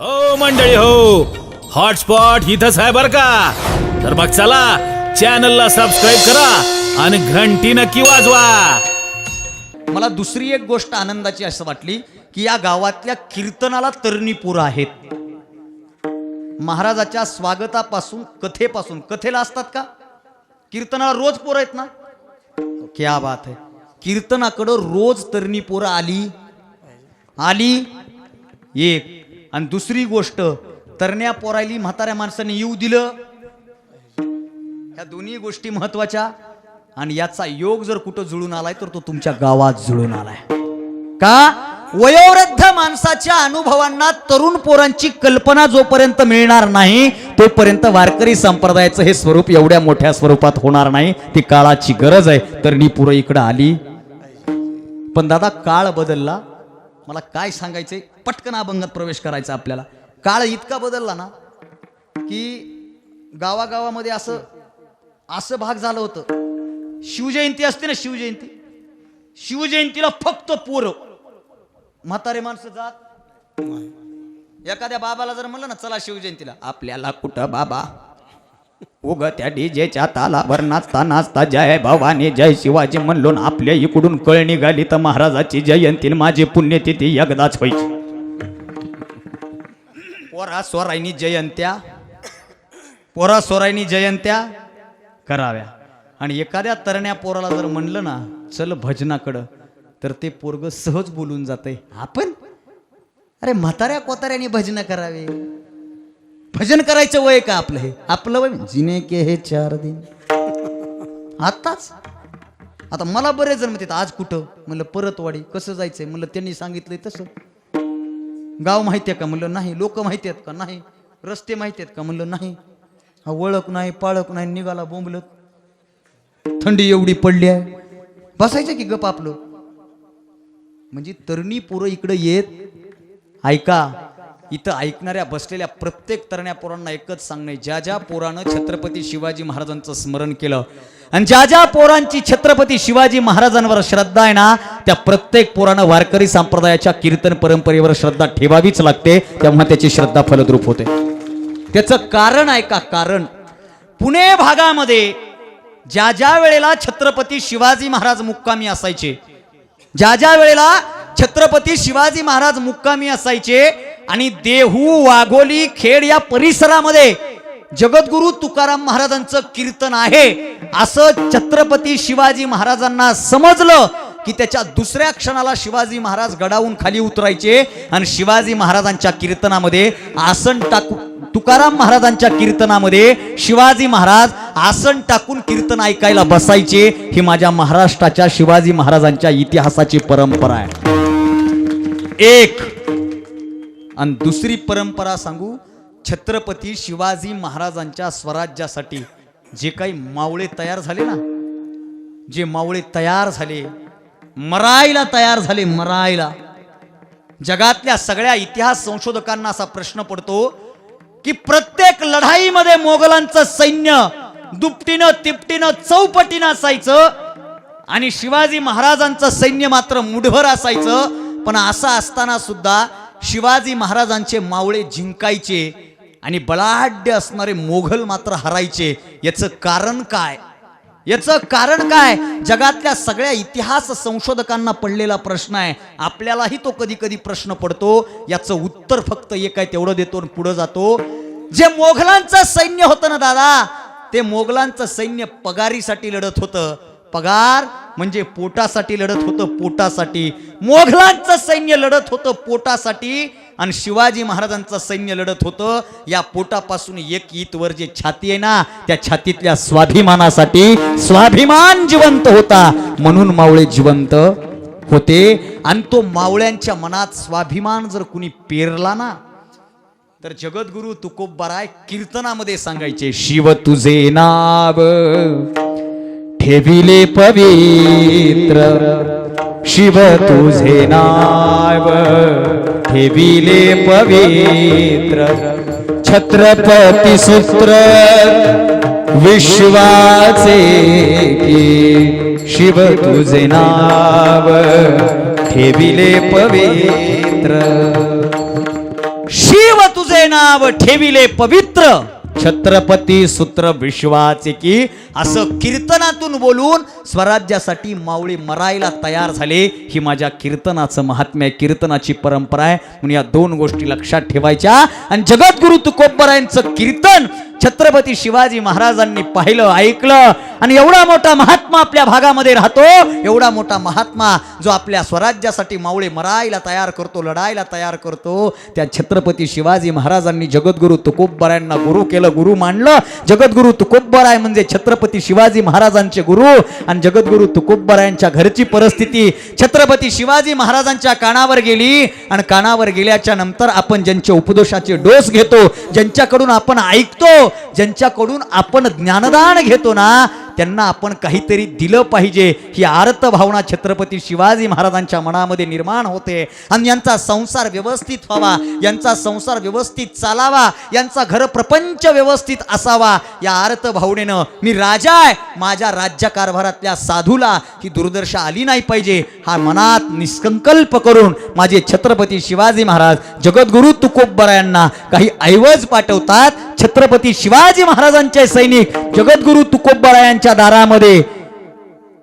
हो मंडळी हो. हॉटस्पॉट इथंच आहे बर का? तर मग चला चॅनलला सबस्क्राईब करा आणि घंटी नक्की वाजवा. मला दुसरी एक गोष्ट आनंदाची असं वाटली की या गावातल्या कीर्तनाला तरणीपूर आहेत. महाराजाच्या स्वागतापासून कथेपासून कथेला असतात का? कीर्तनाला रोज पोरं आहेत ना? क्या बात आहे कीर्तनाकडं रोज तरणी पोरं आली. आली एक आणि दुसरी गोष्ट तरण्या पोरायली म्हाताऱ्या माणसाने येऊ दिलं. ह्या दोन्ही गोष्टी महत्त्वाच्या. आणि याचा योग जर कुठं जुळून आलाय तर तो तुमच्या गावात जुळून आलाय. का? वयोवृद्ध माणसाच्या अनुभवांना तरुण पोरांची कल्पना जोपर्यंत मिळणार नाही तोपर्यंत वारकरी संप्रदायाचं हे स्वरूप एवढ्या मोठ्या स्वरूपात होणार नाही. ती काळाची गरज आहे. तर नी पुरं इकडं आली. पण दादा काळ बदलला. मला काय सांगायचंय? पटकन अभंगात प्रवेश करायचा आपल्याला. काळ इतका बदलला ना की गावागावामध्ये असं असं भाग झालं होतं. शिवजयंती असते ना शिवजयंती? शिवजयंतीला फक्त पोरं. म्हातारे माणसं जात एखाद्या बाबाला जर म्हणलं ना चला शिवजयंतीला. आपल्याला कुठं बाबा? उग त्या डीजेच्या तालावर नाचता नाचता जय भवानी जय शिवाजी म्हणलो आपल्या इकडून कळ निघाली तर महाराजाची जयंती माझी पुण्यतिथी एकदाच व्हायची. पोरा स्वरायनी जयंत्या पोरा स्वरायनी जयंत्या कराव्या. आणि एखाद्या तरण्या पोराला जर म्हणलं ना चल भजनाकडं तर ते पोरग सहज बोलून जाते आपण? अरे म्हाताऱ्या कोताऱ्याने भजनं करावे. भजन करायचं वय का आपलं हे? आपलं वय? जिने के हे चार दिन. आत्ताच? आता मला बरेच जण म्हणतात आज कुठं? म्हणलं परतवाडी. कसं जायचंय? म्हणलं त्यांनी सांगितलंय तसं. गाव माहिती आहे का? म्हणलं नाही. लोक माहिती आहेत का? नाही. रस्ते माहिती आहेत का? म्हणलं नाही. हा ओळख नाही पाळख नाही निघाला बोंबलत. थंडी एवढी पडली आहे. बसायचं की गप आपलं? म्हणजे तरणी पोरं इकडं येत. ऐका. इथं ऐकणाऱ्या बसलेल्या प्रत्येक तरण्या पोरांना एकच सांगणे ज्या ज्या पोरानं छत्रपती शिवाजी महाराजांचं स्मरण केलं आणि ज्या ज्या पोरांची छत्रपती शिवाजी महाराजांवर श्रद्धा आहे ना त्या प्रत्येक पोरानं वारकरी संप्रदायाच्या कीर्तन परंपरेवर श्रद्धा ठेवावीच लागते तेव्हा त्याची श्रद्धा फलद्रूप होते. त्याचं कारण आहे का? कारण पुणे भागामध्ये ज्या ज्या वेळेला छत्रपती शिवाजी महाराज मुक्कामी असायचे ज्या ज्या वेळेला छत्रपती शिवाजी महाराज मुक्कामी असायचे आणि देहू वाघोली खेड या परिसरामध्ये जगद्गुरु तुकाराम महाराजांचं कीर्तन आहे. असं छत्रपती शिवाजी महाराजांना समजलं की त्याच्या दुसऱ्या क्षणाला शिवाजी महाराज गडावून खाली उतरायचे आणि शिवाजी महाराजांच्या कीर्तनामध्ये आसन टाकू तुकाराम महाराजांच्या कीर्तनामध्ये शिवाजी महाराज आसन टाकून कीर्तन ऐकायला बसायचे. ही माझ्या महाराष्ट्राच्या शिवाजी महाराजांच्या इतिहासाची परंपरा आहे. एक आणि दुसरी परंपरा सांगू छत्रपती शिवाजी महाराजांच्या स्वराज्यासाठी जे काही मावळे तयार झाले ना जे मावळे तयार झाले मरायला तयार झाले मरायला. जगातल्या सगळ्या इतिहास संशोधकांना असा प्रश्न पडतो की प्रत्येक लढाईमध्ये मोगलांचं सैन्य दुपटीनं तिपटीनं चौपटीनं असायचं आणि शिवाजी महाराजांचं सैन्य मात्र मुढभर असायचं. पण असं असताना सुद्धा शिवाजी महाराजांचे मावळे जिंकायचे आणि बलाढ्य असणारे मोघल मात्र हरायचे. याचं कारण काय? याचं कारण काय? जगातल्या सगळ्या इतिहास संशोधकांना पडलेला प्रश्न आहे. आपल्यालाही तो कधी कधी प्रश्न पडतो. याचं उत्तर फक्त एक आहे तेवढं देतो आणि पुढं जातो. जे मोघलांचं सैन्य होतं ना दादा ते मोगलांचं सैन्य पगारीसाठी लढत होतं. पगार म्हणजे पोटासाठी लढत होतं पोटासाठी. मोघलांचं सैन्य लढत होतं पोटासाठी. आणि शिवाजी महाराजांचं सैन्य लढत होतं. या पोटापासून एक ईतवर जे छाती आहे ना त्या छातीतल्या स्वाभिमानासाठी स्वाभिमान जिवंत होता. म्हणून मावळे जिवंत होते. आणि तो मावळ्यांच्या मनात स्वाभिमान जर कुणी पेरला ना तर जगद्गुरु तुकोबाराय कीर्तनामध्ये सांगायचे शिव तुझे नाव ठेविले पवित्र शिव तुझे नाव. ठेविले पवित्र छत्रपती सूत्र विश्वाचे शिव तुझे नाव. ठेविले पवित्र शिव तुझे नाव. ठेविले पवित्र छत्रपती सूत्र विश्वाचे की असं कीर्तनातून बोलून स्वराज्यासाठी मावळे मरायला तयार झाले. ही माझ्या कीर्तनाचं महात्म्य आहे कीर्तनाची परंपरा आहे. म्हणून या दोन गोष्टी लक्षात ठेवायच्या. आणि जगद्गुरु तुकोबरायांचं कीर्तन छत्रपती शिवाजी महाराजांनी पाहिलं ऐकलं. आणि एवढा मोठा महात्मा आपल्या भागामध्ये राहतो एवढा मोठा महात्मा जो आपल्या स्वराज्यासाठी मावळे मरायला तयार करतो लढायला तयार करतो त्या छत्रपती शिवाजी महाराजांनी जगद्गुरु तुकोबरायांना गुरु केलं गुरु मानलं. जगद्गुरु तुकोबराय म्हणजे छत्रपती शिवाजी महाराजांचे गुरु आणि जगद्गुरु तुकोबरायांच्या घरची परिस्थिती छत्रपती शिवाजी महाराजांच्या कानावर गेली आणि कानावर गेल्याच्यानंतर आपण ज्यांच्या उपदोषाचे डोस घेतो ज्यांच्याकडून आपण ऐकतो ज्यांच्याकडून आपण ज्ञानदान घेतो ना त्यांना आपण काहीतरी दिलं पाहिजे. ही आर्त भावना छत्रपती शिवाजी महाराजांच्या मनामध्ये निर्माण होते. आणि यांचा संसार व्यवस्थित व्हावा. यांचा संसार व्यवस्थित चालावा. यांचा घर प्रपंच व्यवस्थित असावा. या आर्त भावनेनं मी राजा आहे. माझ्या राज्यकारभारातल्या साधूला ही दुर्दशा आली नाही पाहिजे. हा मनात निष्कंकल्प करून माझे छत्रपती शिवाजी महाराज जगद्गुरु तुकोबरायांना काही ऐवज पाठवतात. छत्रपती शिवाजी महाराजांचे सैनिक जगद्गुरु तुकोबरायांच्या दारामध्ये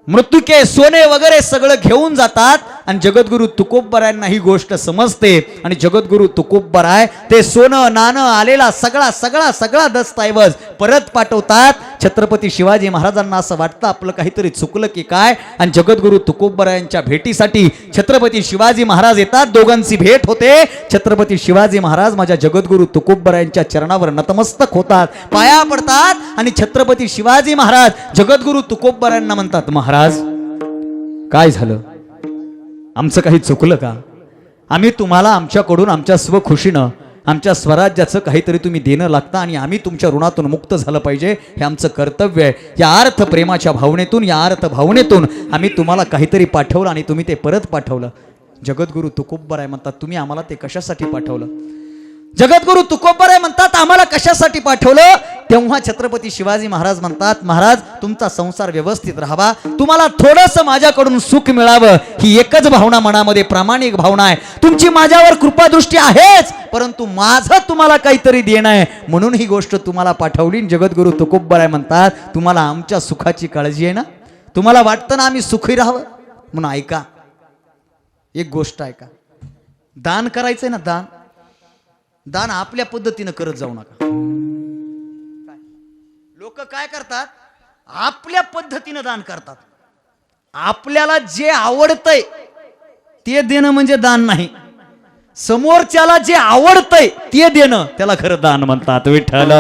मृत्युके सोने वगैरे सगळं घेऊन जातात आणि जगद्गुरु तुकोबरायांना ही गोष्ट समजते आणि जगद्गुरु तुकोबराय ते सोनं नाणं आलेला सगळा सगळा सगळा दस्तऐवज परत पाठवतात. छत्रपती शिवाजी महाराजांना असं वाटतं आपलं काहीतरी चुकलं की काय? आणि जगद्गुरु तुकोबरायांच्या भेटीसाठी छत्रपती शिवाजी महाराज येतात. दोघांची भेट होते. छत्रपती शिवाजी महाराज माझ्या जगद्गुरु तुकोबरायांच्या चरणावर नतमस्तक होतात. पाया पडतात आणि छत्रपती शिवाजी महाराज जगद्गुरु तुकोबरायांना म्हणतात महाराज काय झालं? आमचं काही चुकलं का? आम्ही तुम्हाला आमच्याकडून आमच्या स्वखुशीनं आमच्या स्वराज्याचं काहीतरी तुम्ही देणं लागतं आणि आम्ही तुमच्या ऋणातून मुक्त झालं पाहिजे हे आमचं कर्तव्य आहे. या अर्थ प्रेमाच्या भावनेतून या अर्थ भावनेतून आम्ही तुम्हाला काहीतरी पाठवलं आणि तुम्ही ते परत पाठवलं. जगद्गुरु तुकोब्बर आहे म्हणतात तुम्ही आम्हाला ते कशासाठी पाठवलं? जगद्गुरु तुकोबर आहे म्हणतात आम्हाला कशासाठी पाठवलं? तेव्हा छत्रपती शिवाजी महाराज म्हणतात महाराज तुमचा संसार व्यवस्थित राहावा. तुम्हाला थोडस माझ्याकडून सुख मिळावं. ही एकच भावना मनामध्ये प्रामाणिक भावना आहे. तुमची माझ्यावर कृपादृष्टी आहेच परंतु माझं तुम्हाला काहीतरी देणं आहे. म्हणून ही गोष्ट तुम्हाला पाठवली जगद्गुरु तुकोबर आहे म्हणतात तुम्हाला आमच्या सुखाची काळजी आहे ना? तुम्हाला वाटतं ना आम्ही सुखी राहावं? म्हणून ऐका. एक गोष्ट ऐका. दान करायचंय ना दान? दान आपल्या पद्धतीनं करत जाऊ नका. लोक काय करतात? आपल्या पद्धतीनं दान करतात. आपल्याला जे आवडतंय ते देणं म्हणजे दान नाही. समोरच्याला जे आवडतंय ते देणं त्याला खरं दान म्हणतात. विठ्ठल.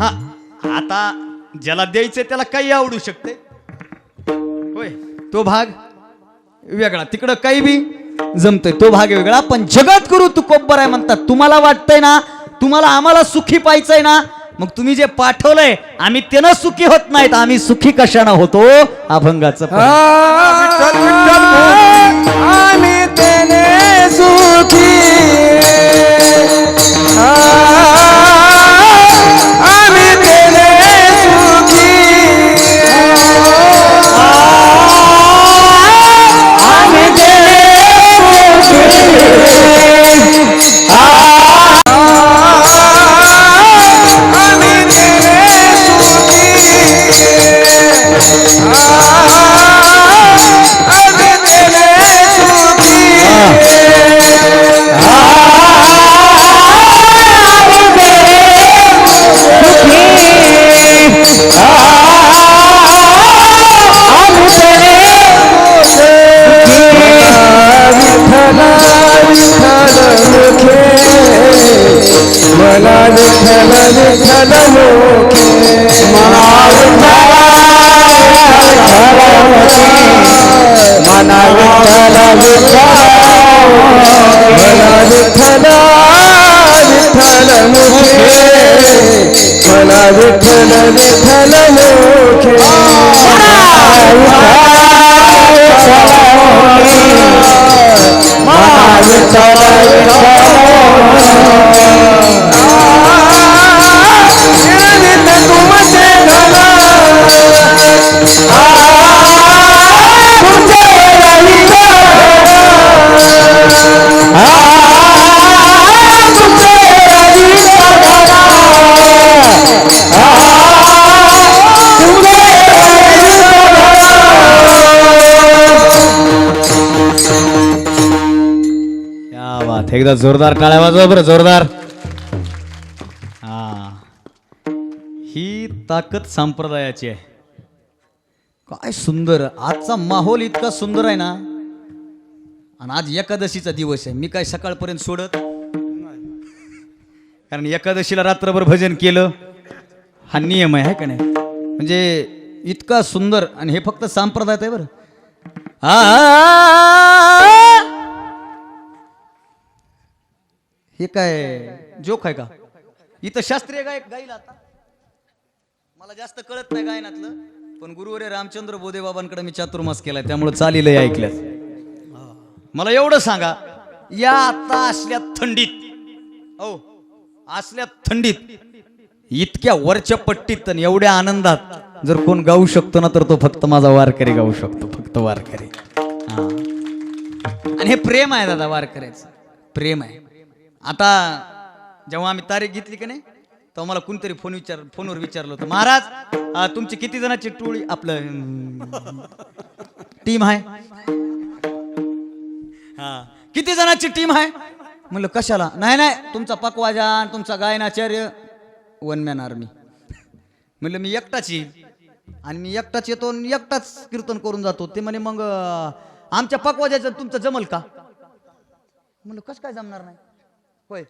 हा आता ज्याला द्यायचंय त्याला काही आवडू शकते होय तो भाग वेगळा. तिकडं काही बी जमतोय. तो भाग वेगळा पण जगद्गुरु तुकोबर आहे म्हणतात. तुम्हाला वाटतंय ना? तुम्हाला आम्हाला सुखी पाहायचंय ना? मग तुम्ही जे पाठवलंय आम्ही त्यानं सुखी होत नाहीत. आम्ही सुखी कशानं होतो? अभंगाचं आम्ही तेने सुखी. तेने एकदा जोरदार टाळ्या वाजवा बरं जोरदार हा ही ताकद संप्रदायाची आहे काय सुंदर आजचा माहोल इतका सुंदर आहे ना आणि आज एकादशीचा दिवस आहे मी काय सकाळपर्यंत सोडत कारण एकादशीला रात्रभर भजन केलं हा नियम आहे का नाही म्हणजे इतका सुंदर आणि हे फक्त संप्रदायात आहे बरं आ हे काय? जोक आहे का? इथं शास्त्रीय गायक गाईल आता. मला जास्त कळत नाही गायनातलं पण गुरुवरे रामचंद्र बोधे बाबांकडे मी चातुर्मास केलाय त्यामुळे चालेल ऐकल्यास मला एवढं सांगा या आता असल्या थंडीत हो असल्या थंडीत इतक्या वरच्या पट्टीत आणि एवढ्या आनंदात जर कोण गाऊ शकतो ना तर तो फक्त माझा वारकरी गाऊ शकतो फक्त वारकरी. आणि हे प्रेम आहे दादा वारकऱ्याचं. प्रेम आहे. आता जेव्हा आम्ही तारीख घेतली की नाही तेव्हा मला कोणतरी फोन विचार फोनवर विचारलं होतं. महाराज तुमची किती जणांची टोळी? आपलं टीम आहे. हा. किती जणांची टीम आहे? म्हणलं कशाला? नाही नाही तुमचा पकवाजान तुमचा गायनाचार्य. वन मॅन आर्मी म्हणलं मी एकटाच येईल आणि मी एकटाच येतो आणि एकटाच कीर्तन करून जातो. ते म्हणे मग आमच्या पकवाजाचं तुमचं जमल का? म्हणलं कसं काय जमणार नाही? होय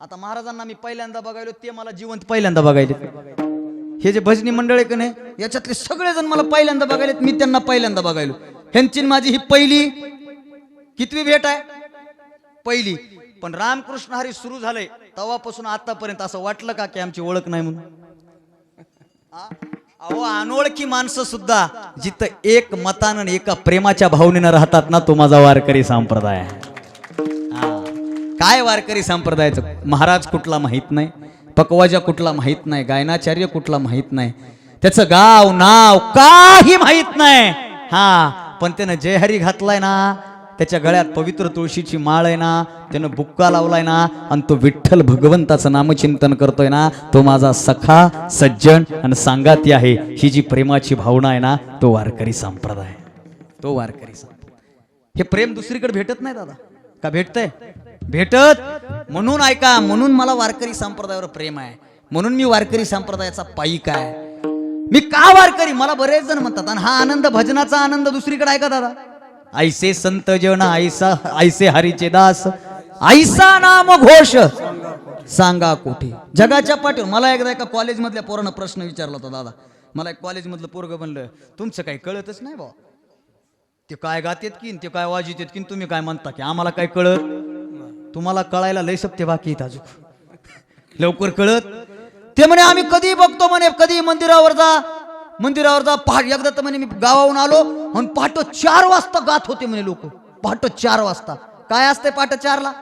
आता महाराजांना मी पहिल्यांदा बघायलो ते मला जिवंत पहिल्यांदा बघायले. हे जे भजनी मंडळ आहे का नाही याच्यातले सगळेजण मला पहिल्यांदा बघायलेत मी त्यांना पहिल्यांदा बघायलो. ह्यांची माझी ही पहिली कितवी भेट आहे? पहिली. पण रामकृष्ण हरी सुरू झालंय तेव्हापासून आतापर्यंत असं वाटलं का की आमची ओळख नाही म्हणून? अहो अनोळखी माणसं सुद्धा जिथं एक मतानं एका प्रेमाच्या भावनेनं राहतात ना तो माझा वारकरी संप्रदाय आहे. काय वारकरी संप्रदायाचं? महाराज कुठला माहीत नाही पकवाजा कुठला माहीत नाही गायनाचार्य कुठला माहीत नाही त्याचं गाव नाव काही माहीत नाही. हा पण त्यानं जयहरी घातलाय ना त्याच्या गळ्यात पवित्र तुळशीची माळ आहे ना त्यानं बुक्का लावलाय ना आणि तो विठ्ठल भगवंताचं नामचिंतन करतोय ना तो माझा सखा सज्जन आणि सांगाती आहे. ही जी प्रेमाची भावना आहे ना तो वारकरी संप्रदाय. तो वारकरी संप्रदाय. हे प्रेम दुसरीकडे भेटत नाही दादा. का भेटतंय? भेटत? म्हणून ऐका म्हणून मला वारकरी संप्रदायावर प्रेम आहे. म्हणून मी वारकरी संप्रदायाचा पाईक आहे. मी का वारकरी? मला बरेच जण म्हणतात आणि हा आनंद भजनाचा आनंद दुसरीकडे आहे का दादा? ऐसे संत जन ऐसा ऐसे हरीचे दास. ऐसा नाम घोष. सांगा कुठे? जगाच्या पाठीवर. मला एकदा एका कॉलेजमधल्या पोरानं प्रश्न विचारला होता दादा. मला एक कॉलेजमधलं पोरग बनलं तुमचं काही कळतच नाही बा ते काय गातेत की ते काय वाजित की तुम्ही काय म्हणता की आम्हाला काय कळत? तुम्हाला कळायला लय सप्ते बाकी आहेत अजून. लवकर कळत. ते म्हणे आम्ही कधी बघतो म्हणे कधी मंदिरावर जा. मंदिरावर जा. पहाट एकदा तर म्हणे मी गावाहून आलो म्हणून पहाटो चार वाजता गात होते म्हणे लोक. पहाटो चार वाजता. काय असते पहाट चारला?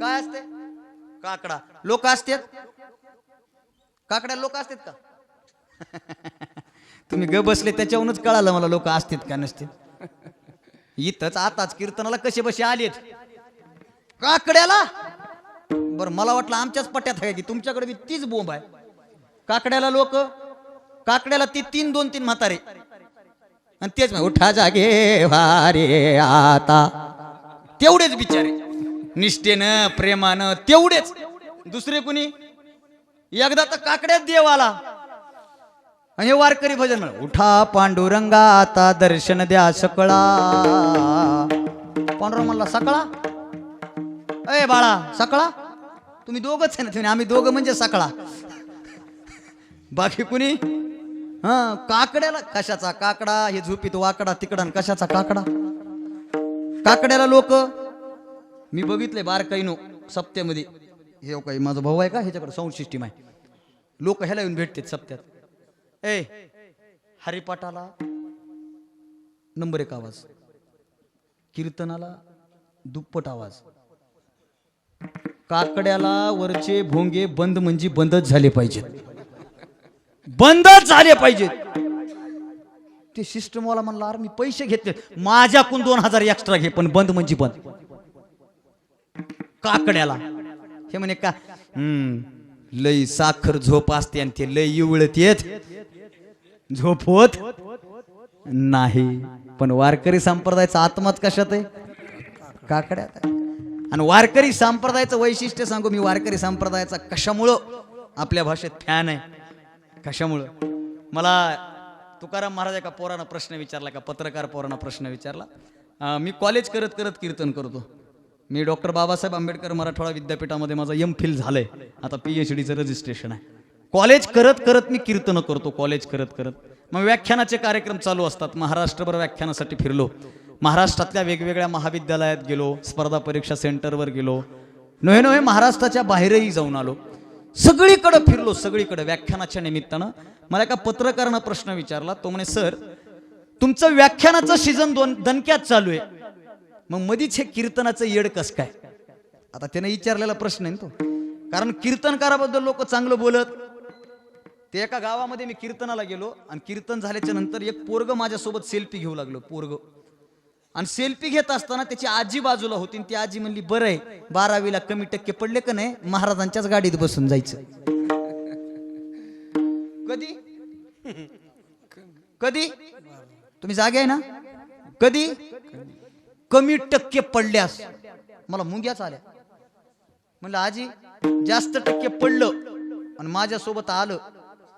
काय असते काकडा. लोक असतात? काकड्या लोक असतात का? तुम्ही ग बसले त्याच्यावरूनच कळालं मला लोक असतात का नसतील इथंच आताच कीर्तनाला कसे बसे आलेत. काकड्याला? बर मला वाटलं आमच्याच पट्ट्यात आहे की तुमच्याकडे बी तीच बोंब आहे. काकड्याला लोक काकड्याला ती तीन दोन तीन म्हातारे. आणि तेच उठा जागे वारे आता. तेवढेच बिचारे. निष्ठेनं प्रेमानं तेवढेच. दुसरे कुणी? एकदा तर काकड्यात देव आला. आणि हे वारकरी भजन म्हण उठा पांडुरंगा आता दर्शन द्या सकळा. पांडुरंग म्हणला सकळा? अय बाळा सकळा? तुम्ही दोघच आहे ना तुम्ही आम्ही दोघं म्हणजे सकळा. बाकी कुणी? हा काकड्याला कशाचा काकडा? हे झोपीत वाकडा तिकडा आणि कशाचा काकडा? काकड्याला लोक मी बघितले बारकाईनो सप्त्यामध्ये. हे हो काही माझा भाऊ आहे का? ह्याच्याकडे साऊंड सिस्टीम आहे. लोक ह्याला येऊन भेटतात सप्त्यात. ए हरिपाठाला नंबर एक आवाज कीर्तनाला दुप्पट आवाज. काकड्याला वरचे भोंगे बंद म्हणजे बंदच झाले पाहिजेत. बंदच झाले पाहिजेत. ते सिस्टम वाला म्हणला अरे मी पैसे घेतले. माझ्याकून दोन हजार एक्स्ट्रा घे पण बंद म्हणजे बंद. काकड्याला हे म्हणे का हम्म लई साखर झोप असते आणि ते लई इवळत येत. झोप होत नाही. पण वारकरी संप्रदायाचा आत्मात कशात आहे? काकड्यात आहे. आणि वारकरी संप्रदायाचं वैशिष्ट्य सांगू मी वारकरी संप्रदायाचा कशामुळं आपल्या भाषेत फॅन आहे? कशामुळं? मला तुकाराम महाराज एका पोरानं प्रश्न विचारला का पत्रकार पोरानं प्रश्न विचारला. मी कॉलेज करत करत कीर्तन करतो. मी डॉक्टर बाबासाहेब आंबेडकर मराठवाडा विद्यापीठामध्ये माझं एम फिल झालंय. आता पी एच डीचं रजिस्ट्रेशन आहे. कॉलेज करत करत मी कीर्तन करतो कॉलेज करत करत. मग व्याख्यानाचे कार्यक्रम चालू असतात. महाराष्ट्रभर व्याख्यानासाठी फिरलो. महाराष्ट्रातल्या वेगवेगळ्या महाविद्यालयात गेलो स्पर्धा परीक्षा सेंटरवर गेलो. नोहे नोहे महाराष्ट्राच्या बाहेरही जाऊन आलो. सगळीकडं फिरलो सगळीकडं. व्याख्यानाच्या निमित्तानं मला एका पत्रकारानं प्रश्न विचारला. तो म्हणे सर तुमचं व्याख्यानाचं सीझन दोन दणक्यात चालू आहे. मग मधीच हे कीर्तनाचं येड कस काय? आता त्याने विचारलेला प्रश्न आहे ना तो. कारण कीर्तनकाराबद्दल लोक चांगलं बोलत. ते एका गावामध्ये मी कीर्तनाला गेलो आणि कीर्तन झाल्याच्यानंतर एक पोरग माझ्यासोबत सेल्फी घेऊ लागलो पोरग. आणि सेल्फी घेत असताना त्याची आजी बाजूला होती. ती आजी म्हणली बरं आहे बारावीला कमी टक्के पडले का नाही महाराजांच्याच गाडीत बसून जायचं. कधी? कधी? तुम्ही जागे आहे ना? कधी? कमी टक्के पडल्यास. मला मुंग्याच आल्या म्हणलं आजी जास्त टक्के पडलं आणि माझ्यासोबत आलं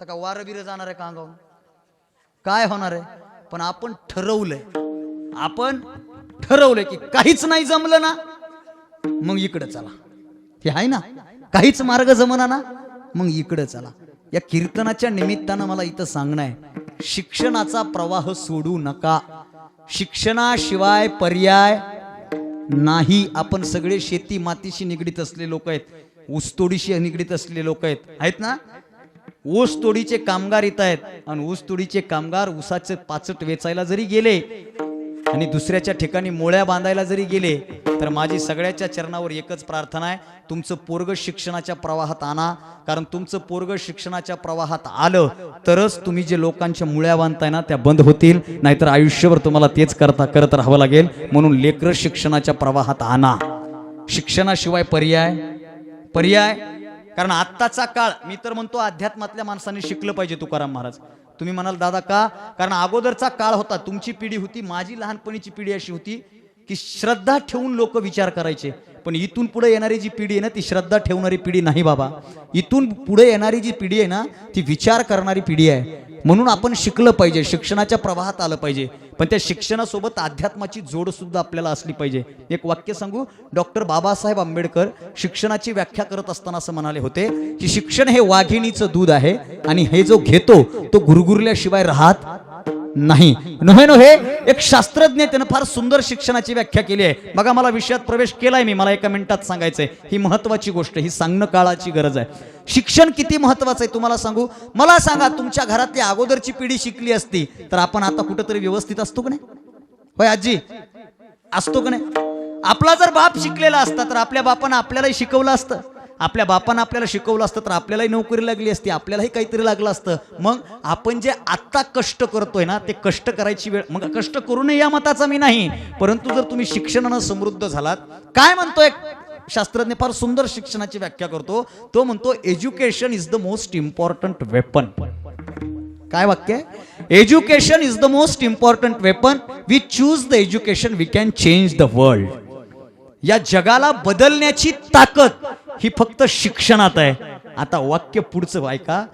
तर का वारं बिरं जाणार आहे का अंगावर काय होणार आहे? पण आपण ठरवलंय. आपण ठरवलंय की काहीच नाही जमलं ना मग इकडं चला. हे आहे ना? काहीच मार्ग जमना ना मग इकडं चला. या कीर्तनाच्या निमित्तानं मला इथं सांगणं आहे शिक्षणाचा प्रवाह सोडू नका. शिक्षणाशिवाय पर्याय नाही. आपण सगळे शेती मातीशी निगडीत असले लोक आहेत ऊसतोडीशी निगडीत असले लोक आहेत. आहेत ना? ऊस तोडीचे कामगार येत आहेत. आणि ऊस तोडीचे कामगार ऊसाचे पाचट वेचायला जरी गेले आणि दुसऱ्याच्या ठिकाणी मोळ्या बांधायला जरी गेले तर माझी सगळ्याच्या चरणावर एकच प्रार्थना आहे. तुमचं पोरग शिक्षणाच्या प्रवाहात आणा. कारण तुमचं पोरग शिक्षणाच्या प्रवाहात आलं तरच तुम्ही जे लोकांच्या मुळ्या बांधताय ना त्या बंद होतील. नाहीतर आयुष्यभर तुम्हाला तेच करता करत राहावं लागेल. म्हणून लेकर शिक्षणाच्या प्रवाहात आणा. शिक्षणाशिवाय पर्याय पर्याय. कारण आत्ताचा काळ मी तर म्हणतो अध्यात्मातल्या माणसाने शिकलं पाहिजे तुकाराम महाराज. तुम्ही म्हणाल दादा का? कारण अगोदरचा काळ होता तुमची पिढी होती माझी लहानपणीची पिढी अशी होती की श्रद्धा ठेवून लोक विचार करायचे. पण इथून पुढे येणारी जी पिढी आहे ना ती श्रद्धा ठेवणारी पिढी नाही बाबा. इथून पुढे येणारी जी पिढी आहे ना ती विचार करणारी पिढी आहे. म्हणून आपण शिकलं पाहिजे. शिक्षणाच्या प्रवाहात आलं पाहिजे. पण त्या शिक्षणासोबत अध्यात्माची जोड सुद्धा आपल्याला असली पाहिजे. एक वाक्य सांगू? डॉक्टर बाबासाहेब आंबेडकर शिक्षणाची व्याख्या करत असताना असं म्हणाले होते की शिक्षण हे वाघिणीचं दूध आहे आणि हे जो घेतो तो गुरगुरल्याशिवाय राहत नाही. नव्हे नव्हे एक शास्त्रज्ञ त्यानं फार सुंदर शिक्षणाची व्याख्या केली आहे. बघा मला विषयात प्रवेश केलाय मी मला एका मिनिटात सांगायचंय. ही महत्वाची गोष्ट ही सांगणं काळाची गरज आहे. शिक्षण किती महत्वाचं आहे तुम्हाला सांगू? मला सांगा तुमच्या घरातली अगोदरची पिढी शिकली असती तर आपण आता कुठंतरी व्यवस्थित असतो का नाही? होय आजी? असतो का नाही? आपला जर बाप शिकलेला असता तर आपल्या बापानं आपल्यालाही शिकवलं असतं. आपल्या बापानं आपल्याला शिकवलं असतं तर आपल्यालाही नोकरी लागली असती आपल्यालाही काहीतरी लागलं असतं. मग आपण जे आत्ता कष्ट करतोय ना ते कष्ट करायची वेळ मग कष्ट करू नये या मताचा मी नाही. परंतु जर तुम्ही शिक्षणानं समृद्ध झालात काय म्हणतोय शास्त्रज्ञ फार सुंदर शिक्षणाची व्याख्या करतो? तो म्हणतो education is the most important weapon काय वाक्य education is the most important weapon we choose the education we can change the world या जगाला बदलण्याची ताकद ही फक्त शिक्षणात आहे. आता वाक्य पुढचं ऐका.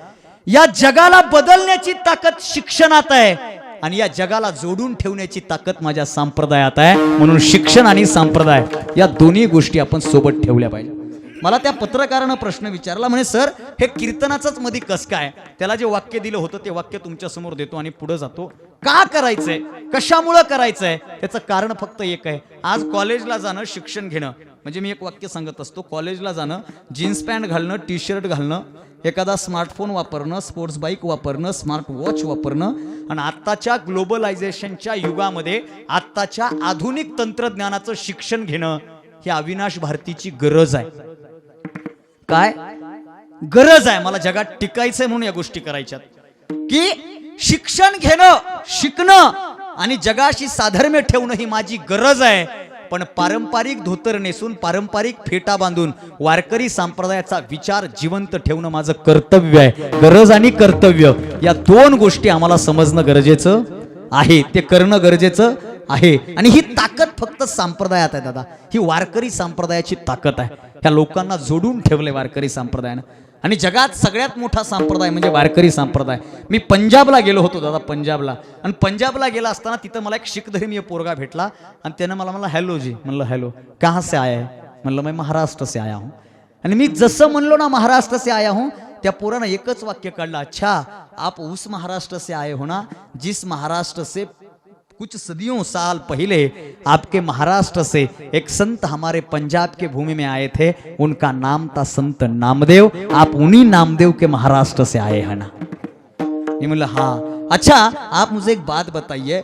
या जगाला बदलण्याची ताकद शिक्षणात आहे आणि या जगाला जोडून ठेवण्याची ताकद माझ्या संप्रदायात आहे. म्हणून शिक्षण आणि संप्रदाय या दोन्ही गोष्टी आपण सोबत ठेवल्या पाहिजे मला त्या पत्रकारानं प्रश्न विचारला म्हणे सर हे कीर्तनाचंच मध्ये कस काय? त्याला जे वाक्य दिलं होतं ते वाक्य तुमच्यासमोर देतो आणि पुढे जातो. का करायचंय? कशामुळं करायचंय? त्याचं कारण फक्त एक आहे. आज कॉलेजला जाणं शिक्षण घेणं. म्हणजे मी एक वाक्य सांगत असतो कॉलेजला जाणं जीन्स पॅन्ट घालणं टी शर्ट घालणं एखादा स्मार्टफोन वापरणं स्पोर्ट्स बाईक वापरणं स्मार्ट वॉच वापरणं आणि आत्ताच्या ग्लोबलायझेशनच्या युगामध्ये आत्ताच्या आधुनिक तंत्रज्ञानाचं शिक्षण घेणं ही अविनाश भारतीची गरज आहे. काय? गरज आहे मला जगात टिकायचंय म्हणून या गोष्टी करायच्यात. की शिक्षण घेणं शिकणं आणि जगाशी साधर्म्य ठेवणं ही माझी गरज आहे. पण पारंपरिक धोतर नेसून पारंपरिक फेटा बांधून वारकरी संप्रदायाचा विचार जिवंत ठेवणं माझं कर्तव्य आहे. गरज आणि कर्तव्य या दोन गोष्टी आम्हाला समजणं गरजेचं आहे. ते करणं गरजेचं आहे. आणि ही ताकद फक्त संप्रदायात आहे दादा. ही वारकरी संप्रदायाची ताकद आहे. ह्या लोकांना जोडून ठेवले वारकरी संप्रदायानं. आणि जगात सगळ्यात मोठा संप्रदाय म्हणजे वारकरी संप्रदाय. मी पंजाबला गेलो होतो दादा पंजाबला. आणि पंजाबला गेला असताना तिथं मला एक शीख धर्मीय पोरगा भेटला आणि त्यानं मला म्हणलं हॅलो जी. म्हणलं हॅलो कहाँ से आया है? म्हणलं मी महाराष्ट्र से आया हूँ. आणि मी जसं म्हणलो ना महाराष्ट्र से आया हूं त्या पोरानं एकच वाक्य काढलं अच्छा आप उस महाराष्ट्र से आए हो ना जिस महाराष्ट्र से कुछ सदियों साल पहले आपके महाराष्ट्र से एक संत हमारे पंजाब के भूमि में आए थे। उनका नाम था संत नामदेव। आप उन्हीं नामदेव के महाराष्ट्र से आए हैं ना? बोला हाँ। अच्छा आप मुझे एक बात बताइए।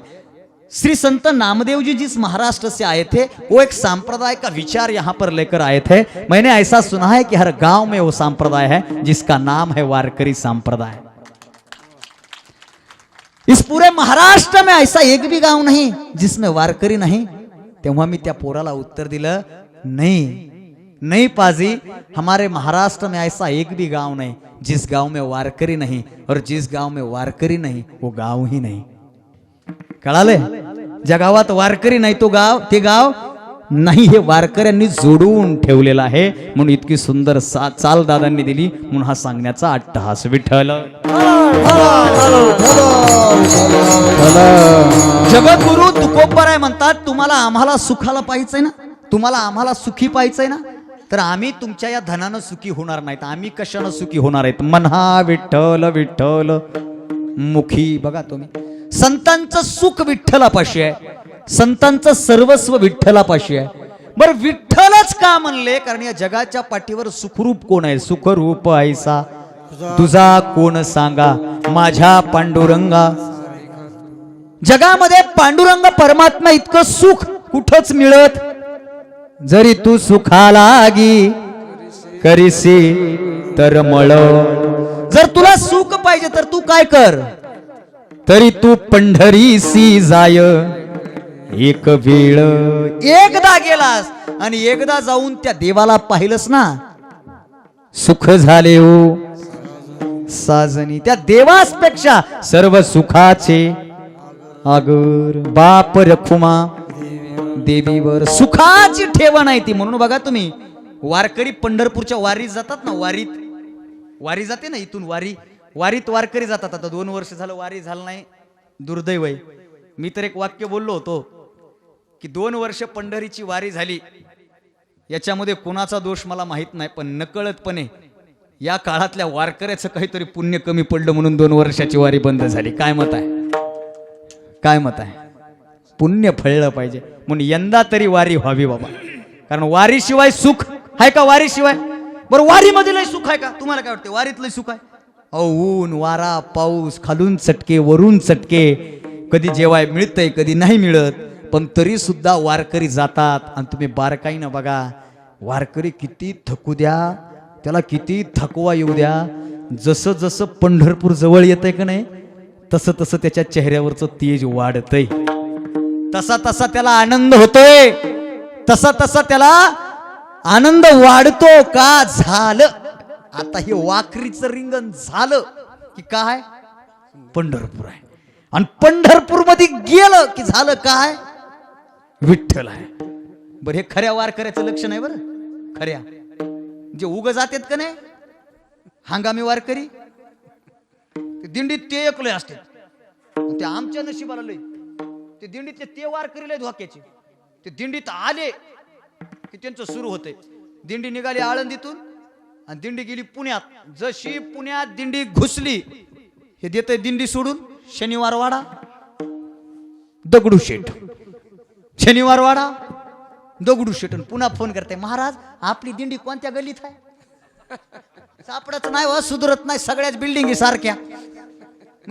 श्री संत नामदेव जी जिस महाराष्ट्र से आए थे, वो एक सांप्रदाय का विचार यहाँ पर लेकर आए थे। मैंने ऐसा सुना है कि हर गाँव में वो सांप्रदाय है, जिसका नाम है वारकरी सांप्रदाय। इस पूरे महाराष्ट्र में ऐसा एक भी गांव नहीं जिसमें वारकरी नहीं। तेव्हा मी त्या पोराला उत्तर दिलं नाही नहीं पाजी हमारे महाराष्ट्र में ऐसा एक भी गांव नहीं जिस गांव में वारकरी नहीं और जिस गांव में वारकरी नहीं वो गांव ही नाही। कळाले? ज्या गावात वारकरी नाही तो गाव ते गाव? नाही हे वारकऱ्यांनी जोडून ठेवलेलं आहे. म्हणून इतकी सुंदर सा चाल दादांनी दिली. म्हणून हा सांगण्याचा अट्टहास विठ्ठल. हो. जगद्गुरु आहे म्हणतात तुम्हाला आम्हाला सुखाला पाहिजे ना? तुम्हाला आम्हाला सुखी पाहिजे ना? तर आम्ही तुमच्या या धनानं सुखी होणार नाहीत. आम्ही कशानं सुखी होणार आहेत? मन्हा विठ्ठल विठ्ठल मुखी. बघा तुम्ही. संतांचं सुख विठ्ठलापाशी आहे. संतांचं सर्वस्व विठ्ठलापाशी आहे. बरं विठ्ठलच का म्हणले? कारण या जगाच्या पाठीवर सुखरूप कोण आहे? सुखरूप ऐसा तुझा कोण सांगा? माझ्या पांडुरंगा. जगामध्ये पांडुरंग परमात्मा इतकं सुख कुठंच मिळत? जरी तू सुखालागी करीसी तर मळ जर तुला सुख पाहिजे तर तू काय कर? तरी तू पंढरीसी जाय. एक वेळ. एकदा गेलास आणि एकदा जाऊन त्या देवाला पाहिलंस ना? सुख झाले हो. साजनी त्या देवासपेक्षा सर्व सुखाचे. आगर बाप रखुमा देवीवर सुखाची ठेवा नाही ती. म्हणून बघा तुम्ही वारकरी पंढरपूरच्या वारीत जातात ना वारीत. वारी जाते ना इथून वारी. वारीत वारकरी जातात. आता दोन वर्ष झालं वारी झालं नाही. दुर्दैव आहे. मी तर एक वाक्य बोललो होतो की दोन वर्ष पंढरीची वारी झाली. याच्यामध्ये कोणाचा दोष मला माहीत नाही पण नकळतपणे या काळातल्या वारकऱ्याचं काहीतरी पुण्य कमी पडलं म्हणून दोन वर्षाची वारी बंद झाली. काय मत आहे? काय मत आहे? पुण्य फळलं पाहिजे. म्हणून यंदा तरी वारी व्हावी बाबा. कारण वारीशिवाय सुख आहे का वारीशिवाय? बरं वारीमध्ये सुख आहे का? तुम्हाला काय वाटते वारीतलं सुख आहे? अहो ऊन वारा पाऊस खालून चटके वरून चटके. कधी जेवाय मिळतंय कधी नाही मिळत. पण तरी सुद्धा वारकरी जातात. आणि तुम्ही बारकाईनं बघा वारकरी किती थकू द्या. त्याला किती थकवा येऊ द्या. जसं जसं पंढरपूर जवळ येतंय का नाही तसं तसं त्याच्या चेहऱ्यावरचं तेज वाढतंय. तसा तसा त्याला आनंद होतोय. तसा तसा त्याला आनंद वाढतो का झालं. आता हे वाकरीचं रिंगण झालं की काय? पंढरपूर आहे. आणि पंढरपूरमध्ये गेलं की झालं काय? विठ्ठल आहे. बरं हे खऱ्या वारकऱ्याचं लक्षण आहे बरं. खऱ्या. जे उग जातात का नाही? हंगामी वारकरी? ते दिंडीत ते एकले असते ते आमच्या नशिबाला लय. ते दिंडीतले ते वारकरी लय धोक्याचे. ते दिंडीत आले की त्यांचं सुरू होते दिंडी निघाली आळंदीतून आणि दिंडी गेली पुण्यात. जशी पुण्यात दिंडी घुसली हे देते दिंडी सोडून शनिवार वाडा दगडू शेठ शनिवार वाडा दगडू शेटून पुन्हा फोन करते महाराज आपली दिंडी कोणत्या गल्लीत आहे? सापडत नाही व सुधरत नाही सगळ्याच बिल्डिंगी सारख्या.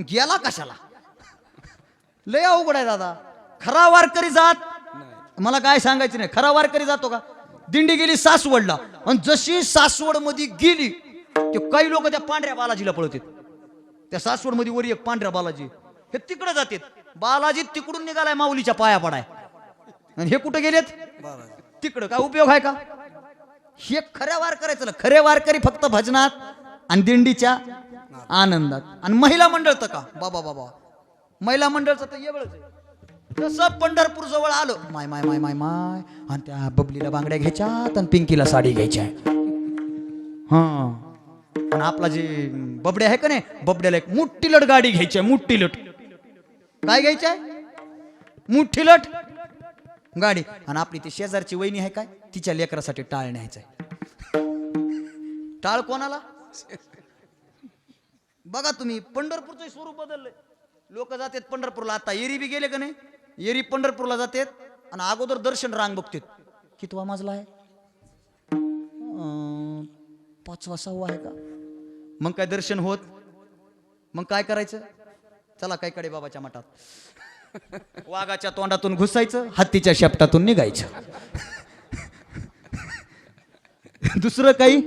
गेला कशाला? लय अवघड आहे दादा. खरा वारकरी जात. मला काय सांगायचं नाही खरा वारकरी जातो का? दिंडी गेली सासवडला. आणि जशी सासवडमध्ये गेली ते काही लोक त्या पांढऱ्या बालाजीला पळवतात. त्या सासवडमध्ये वर एक पांढऱ्या बालाजी. हे तिकडे जातात. बालाजी तिकडून निघालाय माऊलीच्या पाया पडाय. आणि हे कुठे गेलेत? तिकडं काय उपयोग आहे का? हे खऱ्या वार करायचं खरे वारकरी फक्त भजनात आणि दिंडीच्या आनंदात. आणि महिला मंडळ तर का? बाबा बाबा. महिला मंडळचं तर वेगळंच तसं पंढरपूर जवळ आलो माय माय माय माय माय. आणि त्या बबलीला बांगड्या घ्यायच्या आणि पिंकीला साडी घ्यायच्या. हा. आणि आपला जे बबडे आहे का नाही? बबड्याला एक मोठी लट गाडी घ्यायची आहे मोठी लट काय घ्यायचंय आहे? मोठी लट गाडी. आणि आपली ती शेजारची वहिनी आहे काय? तिच्या लेकरासाठी टाळ न्यायचं आहे टाळ कोणाला? बघा तुम्ही पंढरपूरचं स्वरूप बदललंय. लोक जातात पंढरपूरला. आता एरी बी गेले का नाही? एरी पंढरपूरला जातात आणि अगोदर दर्शन रांग बघतात. कितवा मजला आहे? अं, पाचवा सहावा आहे का? मग काय दर्शन होत? मग काय करायचं? चला काय कडे बाबाच्या मठात? वाघाच्या तोंडातून घुसायचं हत्तीच्या शेपटातून निघायचं. दुसरं काही?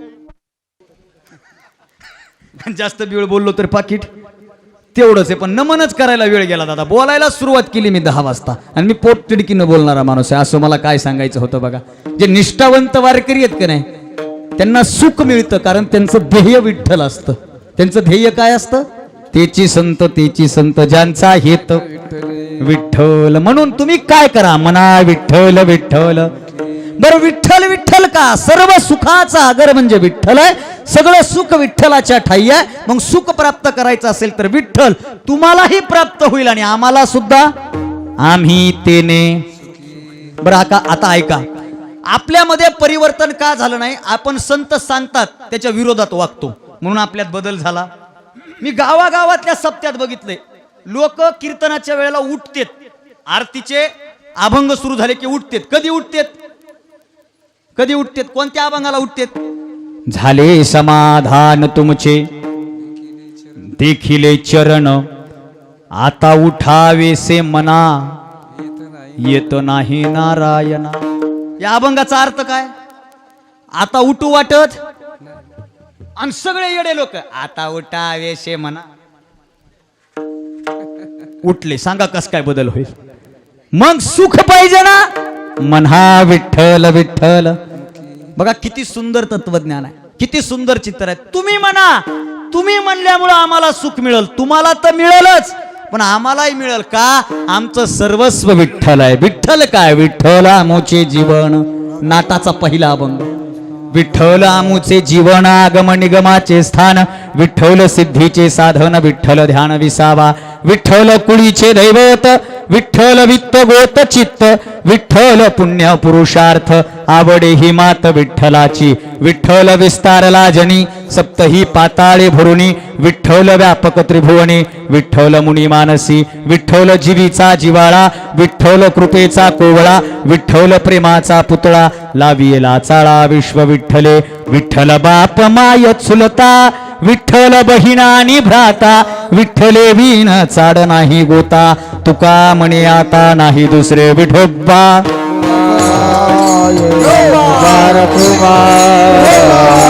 जास्त वेळ बोललो तर पाकिट. तेवढंच आहे पण नमनच करायला वेळ गेला दादा. बोलायला सुरुवात केली मी दहा वाजता. आणि मी पोट तिडकीनं बोलणारा माणूस आहे असं मला काय सांगायचं होतं बघा. जे निष्ठावंत वारकरी आहेत का नाही त्यांना सुख मिळतं कारण त्यांचं ध्येय विठ्ठल असतं. त्यांचं ध्येय काय असतं? तेची संत तेची संत ज्यांचा हेत. विठ्ठल म्हणून तुम्ही काय करा म्हणा विठ्ठल विठ्ठल. बरं विठ्ठल विठ्ठल का? सर्व सुखाचा आगर म्हणजे विठ्ठल आहे. सगळं सुख विठ्ठलाच्या ठाई आहे. मग सुख प्राप्त करायचं असेल तर विठ्ठल तुम्हालाही प्राप्त होईल आणि आम्हाला सुद्धा. आम्ही तेने. बरं आता आता ऐका. आपल्यामध्ये परिवर्तन का झालं नाही? आपण संत सांगतात त्याच्या विरोधात वागतो. म्हणून आपल्यात बदल झाला. मी गावागावातल्या सप्त्यात बघितले लोक कीर्तनाच्या वेळेला उठतेत. आरतीचे अभंग सुरू झाले की उठतेत. कधी उठतेत? कधी उठतेत? कोणत्या अभंगाला उठतेत? झाले समाधान तुमचे. देखिले चरण. आता उठावेसे मना. येत नाही नारायणा. या अभंगाचा अर्थ काय? आता उठू वाटत? आणि सगळे येडे लोक आता उठावेसे म्हणा उठले. सांगा कस काय बदल होईल? मग सुख पाहिजे ना? म्हणा विठ्ठल विठ्ठल. बघा किती सुंदर तत्वज्ञान आहे. किती सुंदर चित्र आहे. तुम्ही म्हणा. तुम्ही म्हणल्यामुळं आम्हाला सुख मिळेल. तुम्हाला तर मिळेलच. पण आम्हालाही मिळेल का? आमचं सर्वस्व विठ्ठल आहे. विठ्ठल काय? विठ्ठल आमोचे जीवन. नाटाचा पहिला अभंग. विठ्ठल आमुचे जीवन आगम निगमाचे स्थान. विठ्ठल सिद्धीचे साधन विठ्ठल ध्यान विसावा. विठ्ठल कुळीचे दैवत विठ्ठल वित्त गोत चित्त विठ्ठल पुण्य पुरुषार्थ आवडे ही मात विठ्ठलाची. विठ्ठल विस्तारला जनी सप्तही पाताळे भरुणी विठ्ठल व्यापक त्रिभुवनी विठ्ठल मुनी मानसी विठ्ठल जीवीचा जिवाळा विठ्ठल कृपेचा कोवळा विठ्ठल प्रेमाचा पुतळा लावियला चाळा विश्व विठ्ठले विठ्ठल बाप माय चुलता विठ्ठल बहिणानी भ्राता विठ्ठले विण चाड नाही गोता तुका म्हणे आता नाही दुसरे विठोबा.